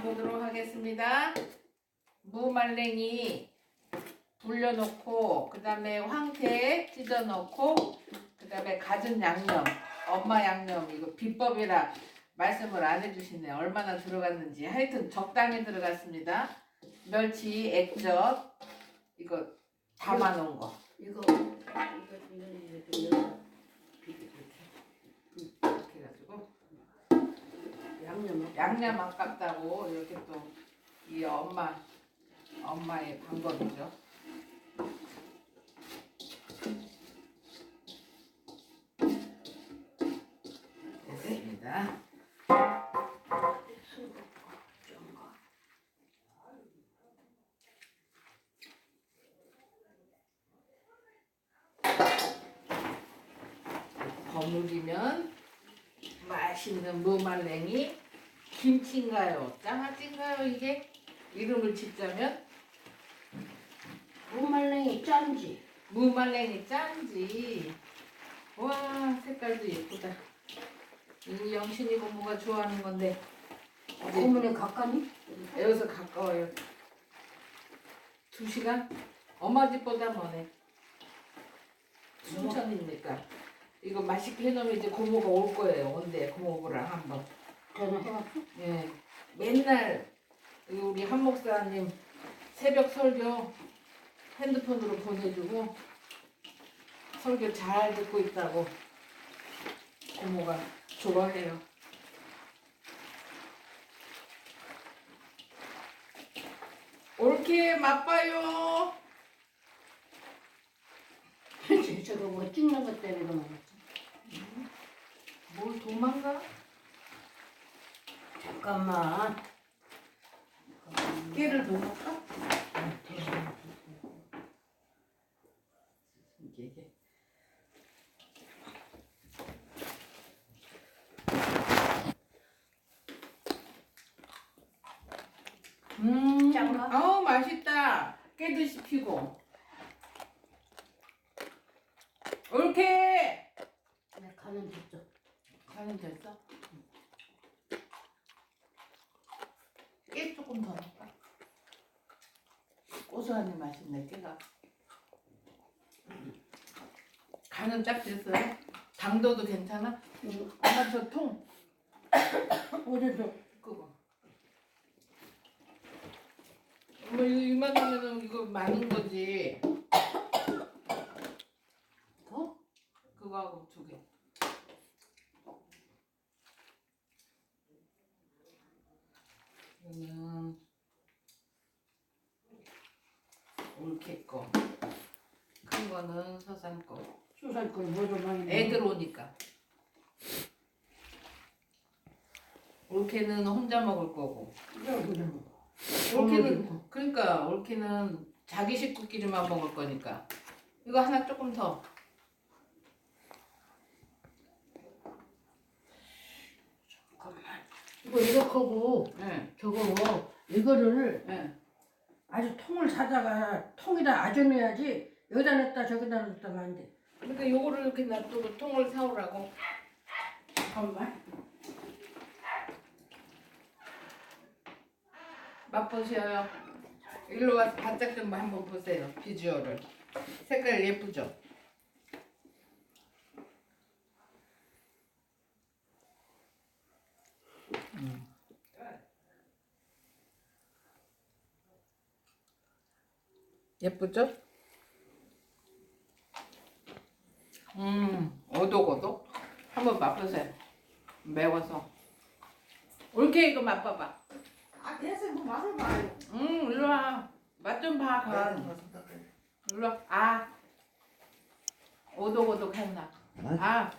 담아보도록 하겠습니다. 무말랭이 불려놓고 그 다음에 황태 찢어놓고 그 다음에 갖은 양념 엄마 양념 이거 비법이라 말씀을 안 해주시네 얼마나 들어갔는지 하여튼 적당히 들어갔습니다. 멸치 액젓 이거 담아놓은 거 이거 이거 이거게 이렇게 이렇게 해가지고 양념 양념 아깝다고 이렇게 또 이 엄마 엄마의 방법이죠. 됐습니다. 버무리면 맛있는 무말랭이 김치인가요? 장아찌인가요? 이게 이름을 짓자면 무말랭이 짠지 무말랭이 짠지. 와 색깔도 예쁘다. 이 영신이 고모가 좋아하는 건데 이제 고문에 가까니? 여기서 가까워요. 두 시간? 엄마 집보다 머네. 순천이니까. 이거 맛있게 해놓으면 이제 고모가 올 거예요. 온대 고모부랑 한번. 전화해갖고 예. 맨날 우리 한 목사님 새벽 설교 핸드폰으로 보내주고 설교 잘 듣고 있다고 고모가 좋아해요. 옳게 맛봐요. 저거 뭐 찍는 것 때문에 그러겠지 뭘 도망가? 잠깐만 깨를 더 넣을까? 이게. 음, 짠가? 아우 맛있다. 깨도 씹히고. 옳게. 내 가는 됐죠 가는 됐어? 깨 조금 더 넣을까? 고소하니 맛있네 깨가 간은 딱 됐어요? 당도도 괜찮아? 응. 엄마 저통 어제도 그거 뭐 이거 이만하면 이거 많은 거지 더? 그거하고 두개 이거는 올케 거 큰 거는 서산 거. 수살 걸 뭐도 많이. 애들 오니까. 올케는 혼자 먹을 거고. 올케는 그러니까 올케는 자기 식구끼리만 먹을 거니까. 이거 하나 조금 더 잠깐만 이거 이렇게 하고 예, 저거 이거를 예. 아주 통을 사다가 통에다 아줘내야지 여기다 냈다 저기다 냈다면 안 돼. 그러니까 요거를 이렇게 놔두고 통을 사오라고 잠깐만. 맛보셔요. 일로 와서 바짝 좀 한번 보세요. 비주얼을. 색깔 예쁘죠? 음. 예쁘죠? 음, 오독오독. 한번 맛보세요. 매워서. 올케 이거 맛봐봐. 아, 됐어요. 뭐 맛을 봐요. 음, 일로 와. 맛 좀 봐, 가. 일로 와. 아. 오독오독 했나? 아,